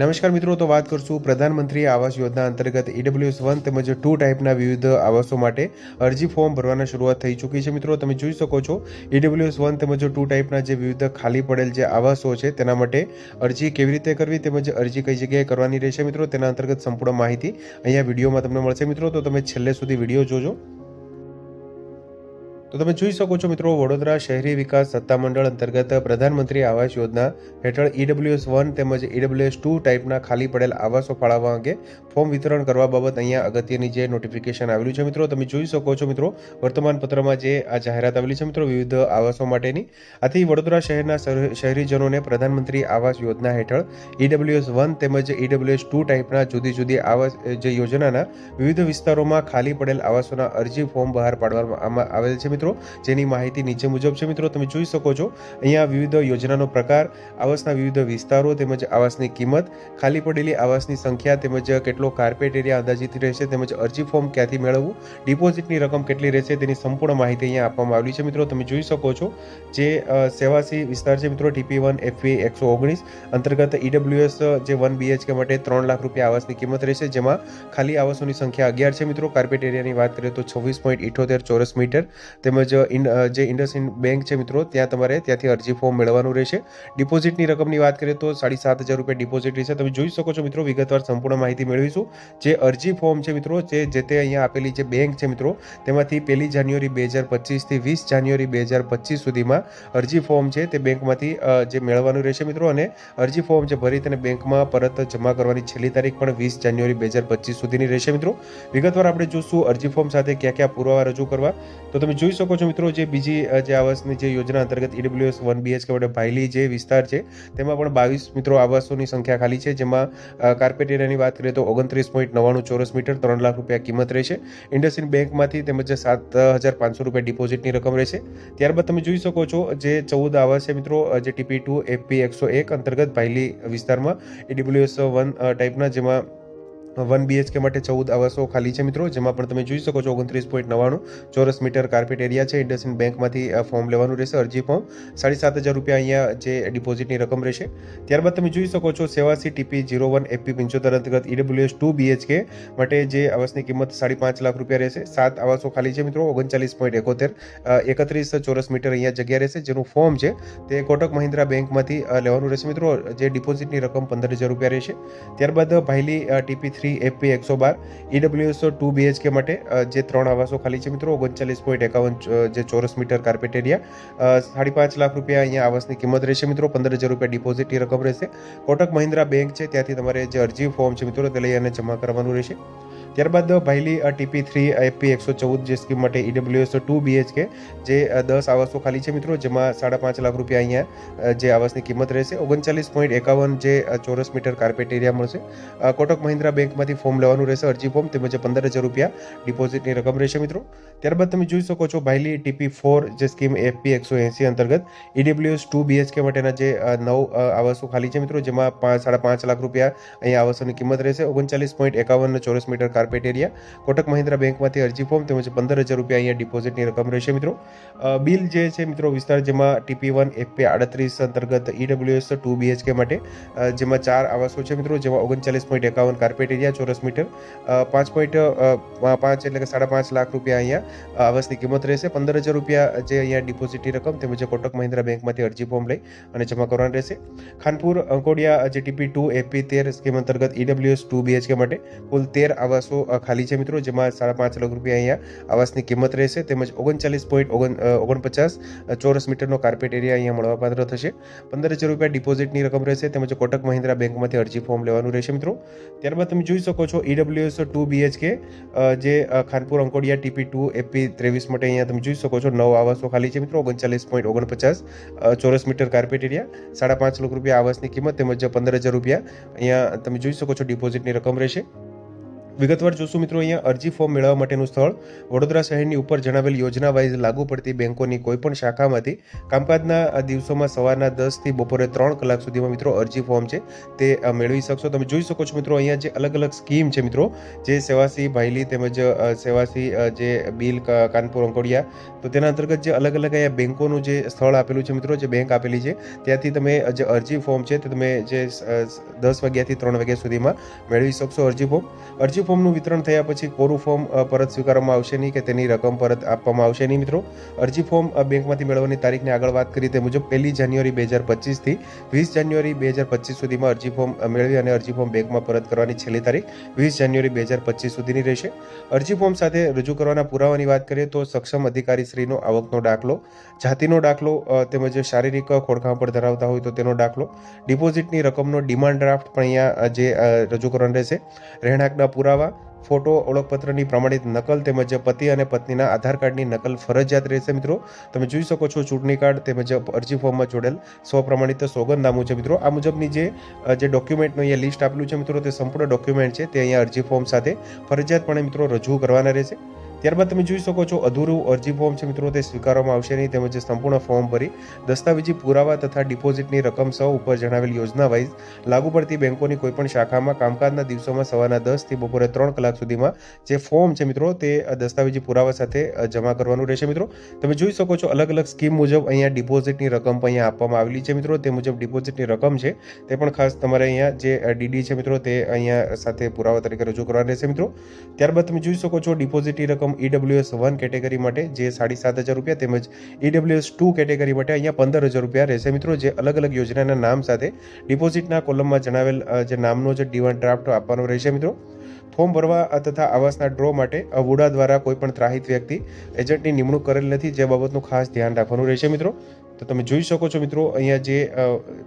નમસ્કાર મિત્રો, તો વાત કરશું પ્રધાનમંત્રી આવાસ યોજના અંતર્ગત ઈડબ્લ્યુએસ વન તેમજ ટુ ટાઈપના વિવિધ આવાસો માટે અરજી ફોર્મ ભરવાના શરૂઆત થઈ ચૂકી છે. મિત્રો, તમે જોઈ શકો છો ઈડબ્લ્યુએસ વન તેમજ ટુ ટાઈપના જે વિવિધ ખાલી પડેલ જે આવાસો છે, તેના માટે અરજી કેવી રીતે કરવી તેમજ અરજી કઈ જગ્યાએ કરવાની રહેશે. મિત્રો, તેના અંતર્ગત સંપૂર્ણ માહિતી અહીંયા વિડીયોમાં તમને મળશે. મિત્રો, તો તમે છેલ્લે સુધી વીડિયો જોજો. તો તમે જોઈ શકો છો મિત્રો, વડોદરા શહેરી વિકાસ સત્તામંડળ અંતર્ગત પ્રધાનમંત્રી આવાસ યોજના હેઠળ ઈડબ્લ્યુએસ વન તેમજ ઈડબ્લ્યુએસ ટુ ટાઈપના ખાલી પડેલ આવાસો ફાળવવા અંગે ફોર્મ વિતરણ કરવા બાબત અહીંયા અગત્યની જે નોટિફિકેશન આવેલું છે મિત્રો, તમે જોઈ શકો છો મિત્રો વર્તમાન પત્રમાં જે આ જાહેરાત આવેલી છે મિત્રો, વિવિધ આવાસો માટેની, આથી વડોદરા શહેરના શહેર- શહેરીજનોને પ્રધાનમંત્રી આવાસ યોજના હેઠળ ઈડબ્લ્યુએસ વન તેમજ ઈડબ્લ્યુએસ ટુ ટાઈપના જુદી જુદી આવાસ, જે યોજનાના વિવિધ વિસ્તારોમાં ખાલી પડેલ આવાસોના અરજી ફોર્મ બહાર પાડવામાં આવેલ છે મિત્રો. જેની માહિતી નીચે મુજબ છે. મિત્રો, તમે જોઈ શકો છો, અહીંયા વિવિધ યોજનાનો પ્રકાર, આવાસના વિવિધ વિસ્તારો તેમજ આવાસની કિંમત, ખાલી પડેલી આવાસની સંખ્યા તેમજ કેટલો કાર્પેટ એરિયા અંદાજિત રહેશે તેમજ અરજી ફોર્મ ક્યાંથી મેળવવું ડિપોઝિટની રકમ કેટલી રહેશે તેની સંપૂર્ણ માહિતી અહીંયા આપવામાં આવેલી છે. મિત્રો, તમે જોઈ શકો છો, જે સેવાસી વિસ્તાર છે. મિત્રો ટીપી વન એફવી એકસો ઓગણીસ, અંતર્ગત ઈડબ્લ્યુએસ જે વન બીએચકે માટે ત્રણ લાખ રૂપિયા આવાસની કિંમત રહેશે, જેમાં ખાલી આવાસોની સંખ્યા અગિયાર છે. મિત્રો કાર્પેટ એરિયાની વાત કરીએ તો છવ્વીસ પોઈન્ટ ઇઠોતેર ચોરસ મીટર તેમજ જે ઇન્ડસઇન્ડ બેંક છે મિત્રો, ત્યાં તમારે ત્યાંથી અરજી ફોર્મ મેળવવાનું રહેશે. ડિપોઝિટની રકમની વાત કરીએ તો સાડી સાત હજાર રૂપિયા ડિપોઝિટ રહેશે. તમે જોઈ શકો છો મિત્રો, વિગતવાર સંપૂર્ણ માહિતી મેળવીશું. જે અરજી ફોર્મ છે મિત્રો, જે જે તે અહીંયા આપેલી જે બેંક છે મિત્રો, તેમાંથી પહેલી જાન્યુઆરી બે હજાર પચીસથી વીસ જાન્યુઆરી બે હજાર પચીસ સુધીમાં અરજી ફોર્મ છે તે બેંકમાંથી જે મેળવવાનું રહેશે મિત્રો. અને અરજી ફોર્મ છે ભરી તેને બેંકમાં પરત જમા કરવાની છેલ્લી તારીખ પણ વીસ જાન્યુઆરી બે હજાર પચીસ સુધીની રહેશે મિત્રો. વિગતવાર આપણે જોશું અરજી ફોર્મ સાથે ક્યાં ક્યાં પુરાવા રજૂ કરવા. તો તમે જોઈ શકો છો મિત્રો જે બીજી જે આવાસની જે યોજના અંતર્ગત ઈડબ્લ્યુએસ વન બીએચકે વડે ભાયલી જે વિસ્તાર છે, તેમાં પણ બાવીસ મિત્રો આવાસોની સંખ્યા ખાલી છે, જેમાં કાર્પેટ એરિયાની વાત કરીએ તો ઓગણત્રીસ પોઈન્ટ નવ્વાણું ચોરસ મીટર ત્રણ લાખ રૂપિયા કિંમત રહેશે. ઇન્ડસઇન્ડ બેંકમાંથી તેમજ સાત હજાર પાંચસો રૂપિયા ડિપોઝિટની રકમ રહેશે. ત્યારબાદ તમે જોઈ શકો છો જે ચૌદ આવાસ છે મિત્રો જે ટીપી ટુ એફપી એકસો એક અંતર્ગત ભાયલી વિસ્તારમાં ઈડબ્લ્યુએસ વન ટાઈપના જેમાં વન બીએચકે માટે ચૌદ આવાસો ખાલી છે મિત્રો, જેમાં પણ તમે જોઈ શકો છો ઓગણત્રીસ પોઈન્ટ નવ્વાણું, ચોરસ મીટર કાર્પેટ એરિયા છે. ઇન્ડસઇન્ડ બેંકમાંથી ફોર્મ લેવાનું રહેશે. અરજી ફોર્મ સાડી સાત હજાર રૂપિયા અહીંયા જે ડિપોઝિટની રકમ રહેશે. ત્યારબાદ તમે જોઈ શકો છો Sevasi TP zero one AP પંચોતેર અંતર્ગત ઈડબ્લ્યુએસ ટુ બીએચકે માટે જે આવાસની કિંમત સાડી પાંચ લાખ રૂપિયા રહેશે. સાત આવાસો ખાલી છે મિત્રો, ઓગણચાલીસ પોઈન્ટ એકોતેર એકત્રીસ ચોરસ મીટર અહીંયા જગ્યા રહેશે. જેનું ફોર્મ છે તે કોટક મહિન્દ્રા બેંકમાંથી લેવાનું રહેશે મિત્રો. જે ડિપોઝિટની રકમ પંદર હજાર રૂપિયા રહેશે. ત્યારબાદ ભાઈલી ટીપી થ્રી એપી એકસો બાર ઈડબ્લ્યુએસ ટુ બીએચકે માટે જે ત્રણ આવાસો ખાલી છે મિત્રો, ઓગણચાલીસ પોઈન્ટ એકાવન જે ચોરસ મીટર કાર્પેટ એરિયા સાડી પાંચ લાખ રૂપિયા અહીંયા આવાસની કિંમત રહેશે મિત્રો, પંદર હજાર રૂપિયા ડિપોઝિટની રકમ રહેશે. કોટક મહિન્દ્રા બેંક છે, ત્યાંથી તમારે જે અરજી ફોર્મ છે મિત્રો, તે લઈ અને જમા કરવાનું રહેશે. ત્યારબાદ ભાઈલી ટીપી થ્રી એપી એકસો ચૌદ જે સ્કીમ માટે ઈડબ્લ્યુએસ ટુ બીએચકે જે દસ આવાસો ખાલી છે મિત્રો, જેમાં સાડા પાંચ લાખ રૂપિયા અહીંયા જે આવાસની કિંમત રહેશે. ઓગણચાલીસ પોઈન્ટ એકાવન જે ચોરસ મીટર કાર્પેટ એરિયા મળશે. કોટક મહિન્દ્રા બેંકમાંથી ફોર્મ લેવાનું રહેશે, અરજી ફોર્મ, તેમજ પંદર હજાર રૂપિયા ડિપોઝિટની રકમ રહેશે મિત્રો. ત્યારબાદ તમે જોઈ શકો છો ભાઈલી ટીપી ફોર જે સ્કીમ એફપી એકસો એંસી અંતર્ગત ઈડબ્લ્યુએસ ટુ બીએચકે માટેના જે નવ આવાસો ખાલી છે મિત્રો, જેમાં પાંચ, સાડા પાંચ લાખ રૂપિયા અહીંયા આવાસોની કિંમત રહેશે. ઓગણચાલીસ પોઈન્ટ એકાવન ચોરસ metre carpet area. Kotak Mahindra બેંકમાંથી અરજી ફોર્મ તેમજ પંદર હજાર રૂપિયા અહીંયા ડિપોઝિટની રકમ રહેશે, મિત્રો. બિલ જે છે, મિત્રો, વિસ્તાર જેમાં ટીપી વન એફપી આડત્રીસ અંતર્ગત ઈડબ્લ્યુએસ ટુ બીએચકે માટે જેમાં ચાર આવાસો છે, મિત્રો, જેમાં ઓગણચાલીસ પોઈન્ટ એકાવન કાર્પેટ એરિયા, ચોરસ મીટર. પાંચ પોઈન્ટ પાંચ એટલે કે સાડા પાંચ લાખ રૂપિયા અહીંયા આવાસની કિંમત રહેશે. પંદર હજાર રૂપિયા જે અહીંયા ડિપોઝિટની રકમ તેમજ કોટક મહિન્દ્રા બેંકમાંથી અરજી ફોર્મ લઈ અને જમા કરવાનું રહેશે. ખાનપુર અંકોડિયા જે ટીપી ટુ એપી તેર સ્કીમ અંતર્ગત ઈડબ્લ્યુએસ ટુ બીએચકે માટે કુલ તેર આવાસો અ, ખાલી છે મિત્રો જેમાં સાડા પાંચ લાખ રૂપિયા અહીંયા આવાસની કિંમત રહેશે. તેમજ ઓગણચાલીસ પોઈન્ટ ઓગણ ઓગણપચાસ ચોરસ મીટરનો કાર્પેટ એરિયા અહીંયા મળવાપાત્ર થશે. પંદર હજાર રૂપિયા ડિપોઝિટની રકમ રહેશે. તેમજ કોટક મહિન્દ્રા બેંકમાંથી અરજી ફોર્મ લેવાનું રહેશે મિત્રો. ત્યારબાદ તમે જોઈ શકો છો ઈડબ્લ્યુએસ ટુ બીએચકે જે Khanpur Ankodiya TP two AP ત્રેવીસ માટે અહીંયા તમે જોઈ શકો છો નવ આવાસો ખાલી છે મિત્રો. ઓગણચાલીસ પોઈન્ટ ઓગણપચાસ ચોરસ મીટર કાર્પેટ એરિયા. સાડા પાંચ લાખ રૂપિયા આવાસની કિંમત તેમજ પંદર હજાર રૂપિયા અહીંયા તમે જોઈ શકો છો ડિપોઝિટની રકમ રહેશે. વિગતવાર જોશું મિત્રો, અહીંયા અરજી ફોર્મ મેળવવા માટેનું સ્થળ. વડોદરા શહેરની ઉપર જણાવેલ યોજના વાઇઝ લાગુ પડતી બેંકોની કોઈપણ શાખામાંથી કામકાજના દિવસોમાં સવારના દસથી બપોરે ત્રણ કલાક સુધીમાં મિત્રો અરજી ફોર્મ છે, તે મેળવી શકશો. તમે જોઈ શકો છો મિત્રો, અહીંયા જે અલગ અલગ સ્કીમ છે મિત્રો, જે સેવાસી ભાઈલી તેમજ સેવાસી જે બિલ કાનપુર અંકોડિયા, તો તેના અંતર્ગત જે અલગ અલગ અહીંયા બેંકોનું જે સ્થળ આપેલું છે મિત્રો, જે બેંક આપેલી છે, ત્યાંથી તમે જે અરજી ફોર્મ છે તે તમે જે દસ વાગ્યાથી ત્રણ વાગ્યા સુધીમાં મેળવી શકશો અરજી ફોર્મ અરજી ફોર્મનું વિતરણ થયા પછી કોરું ફોર્મ પરત સ્વીકારવામાં આવશે નહીં કે તેની રકમ પરત આપવામાં આવશે નહીં મિત્રો. અરજી ફોર્મ બેંકમાંથી મેળવવાની તારીખની આગળ વાત કરી તે મુજબ પહેલી જાન્યુઆરી બે હજાર પચીસથી વીસ જાન્યુઆરી બે હજાર પચીસ સુધીમાં અરજી ફોર્મ મેળવી અને અરજી ફોર્મ બેંકમાં પરત કરવાની છેલ્લી તારીખ વીસ જાન્યુઆરી બે હજાર પચીસ સુધીની રહેશે. અરજી ફોર્મ સાથે રજૂ કરવાના પુરાવાની વાત કરીએ તો સક્ષમ અધિકારી શ્રીનો આવકનો દાખલો, જાતિનો દાખલો તેમજ શારીરિક ખોડખાં પર ધરાવતા હોય તો તેનો દાખલો, ડિપોઝિટની રકમનો ડિમાન્ડ ડ્રાફ્ટ પણ અહીંયા જે રજૂ કરવાનો રહેશે. રહેણાંકના પુરાવા ફોટો, ઓળખપત્રની પ્રમાણિત નકલ તેમજ પતિ અને પત્નીના આધાર કાર્ડની નકલ ફરજિયાત રહેશે. મિત્રો, તમે જોઈ શકો છો ચૂંટણી કાર્ડ તેમજ અરજી ફોર્મમાં જોડેલ સ્વપ્રમાણિત સોગંદનામું છે મિત્રો, આ મુજબની જે જે ડોક્યુમેન્ટનું અહીંયા લિસ્ટ આપેલું છે, મિત્રો, તે સંપૂર્ણ ડોક્યુમેન્ટ છે. તે અહીંયા અરજી ફોર્મ સાથે ફરજિયાતપણે, મિત્રો, રજૂ કરવાના રહેશે. ત્યારબાદ તમે જોઈ શકો છો, અધૂરું અરજી ફોર્મ છે મિત્રો, તે સ્વીકારવામાં આવશે નહીં. તેમજ સંપૂર્ણ ફોર્મ ભરી દસ્તાવેજી પુરાવા તથા ડિપોઝિટની રકમ સહ ઉપર જણાવેલ યોજના વાઇઝ લાગુ પડતી બેંકોની કોઈપણ શાખામાં કામકાજના દિવસોમાં સવારના દસથી બપોરે ત્રણ કલાક સુધીમાં જે ફોર્મ છે મિત્રો, તે દસ્તાવેજી પુરાવા સાથે જમા કરવાનું રહેશે મિત્રો. તમે જોઈ શકો છો, અલગ અલગ સ્કીમ મુજબ અહીંયા ડિપોઝિટની રકમ પણ અહીંયા આપવામાં આવેલી છે મિત્રો. તે મુજબ ડિપોઝિટની રકમ છે, તે પણ ખાસ તમારે અહીંયા જે ડીડી છે મિત્રો, તે અહીંયા સાથે પુરાવા તરીકે રજૂ કરવાની રહેશે મિત્રો. ત્યારબાદ તમે જોઈ શકો છો ડિપોઝિટની રકમ ઈડબ્લ્યુએસ વન કેટેગરી માટે જે સાડી સાત હજાર રૂપિયા તેમજ ઈડબ્લ્યુએસ ટુ કેટેગરી માટે અહીંયા પંદર હજાર રૂપિયા રહેશે. મિત્રો, જે અલગ અલગ યોજનાના નામ સાથે ડિપોઝિટના કોલમમાં જણાવેલ જે નામનો જે ડિમાન્ડ ડ્રાફ્ટ આપવાનો રહેશે મિત્રો. ફોર્મ ભરવા તથા આવાસના ડ્રો માટે અવુડા વુડા દ્વારા કોઈપણ ત્રાહિત વ્યક્તિ એજન્ટની નિમણૂક કરેલ નથી, જે બાબતનું ખાસ ધ્યાન રાખવાનું રહેશે મિત્રો. તો તમે જોઈ શકો છો મિત્રો, અહીંયા જે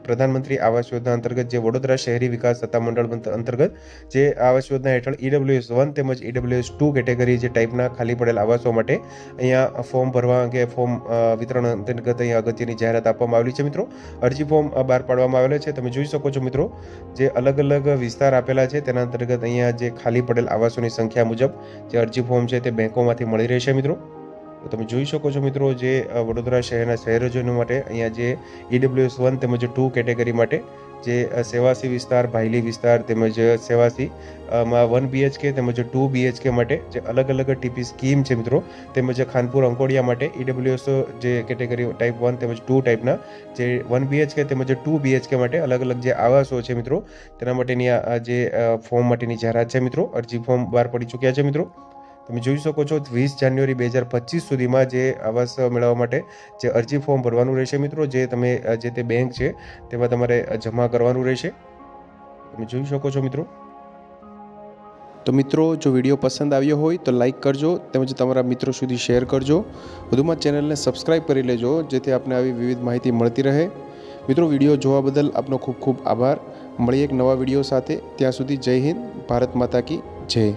પ્રધાનમંત્રી આવાસ યોજના અંતર્ગત જે વડોદરા શહેરી વિકાસ સત્તામંડળ અંત- અંતર્ગત જે આવાસ યોજના હેઠળ ઈડબ્લ્યુએસ વન તેમજ ઈડબ્લ્યુએસ ટુ કેટેગરી જે ટાઈપના ખાલી પડેલ આવાસો માટે અહીંયા ફોર્મ ભરવા અંગે ફોર્મ વિતરણ અંતર્ગત અહીંયા અગત્યની જાહેરાત આપવામાં આવેલી છે મિત્રો. અરજી ફોર્મ બહાર પાડવામાં આવેલો છે. તમે જોઈ શકો છો મિત્રો, જે અલગ અલગ વિસ્તાર આપેલા છે તેના અંતર્ગત અહીંયા જે ખાલી પડેલ આવાસોની સંખ્યા મુજબ જે અરજી ફોર્મ છે તે બેંકોમાંથી મળી રહેશે મિત્રો. તમે જોઈ શકો છો મિત્રો જે વડોદરા શહેરના શહેરજનો માટે, અહીંયા જે ઈડબ્લ્યુએસ વન તેમજ ટુ કેટેગરી માટે જે સેવાસી વિસ્તાર, ભાયલી વિસ્તાર તેમજ સેવાસી વન બીએચકે તેમજ ટુ બીએચકે માટે જે અલગ અલગ ટીપી સ્કીમ છે મિત્રો, તેમજ ખાનપુર અંકોડિયા માટે ઈડબ્લ્યુએસ જે કેટેગરી ટાઈપ વન તેમજ ટુ ટાઈપના જે વન બીએચકે તેમજ ટુ બીએચકે માટે અલગ અલગ જે આવાસો છે મિત્રો, તેના માટેની આ જે ફોર્મ માટેની જાહેરાત છે મિત્રો, અરજી ફોર્મ બહાર પડી ચૂક્યા છે મિત્રો. તમે જોઈ શકો છો વીસ જાન્યુઆરી બે હજાર પચીસ સુધીમાં જે આવાસ મેળવવા માટે જે અરજી ફોર્મ ભરવાનું રહેશે મિત્રો, જે તમે જે તે બેંક છે તેમાં તમારે જમા કરવાનું રહેશે. તમે જોઈ શકો છો મિત્રો. તો મિત્રો, જો વીડિયો પસંદ આવ્યો હોય તો લાઈક કરજો તેમજ તમારા મિત્રો સુધી શેર કરજો. વધુમાં ચેનલને સબસ્ક્રાઈબ કરી લેજો, જેથી આપને આવી વિવિધ માહિતી મળતી રહે. મિત્રો, વીડિયો જોવા બદલ આપનો ખૂબ ખૂબ આભાર. મળીએ એક નવા વીડિયો સાથે. ત્યાં સુધી જય હિન્દ, ભારત માતા કી જય.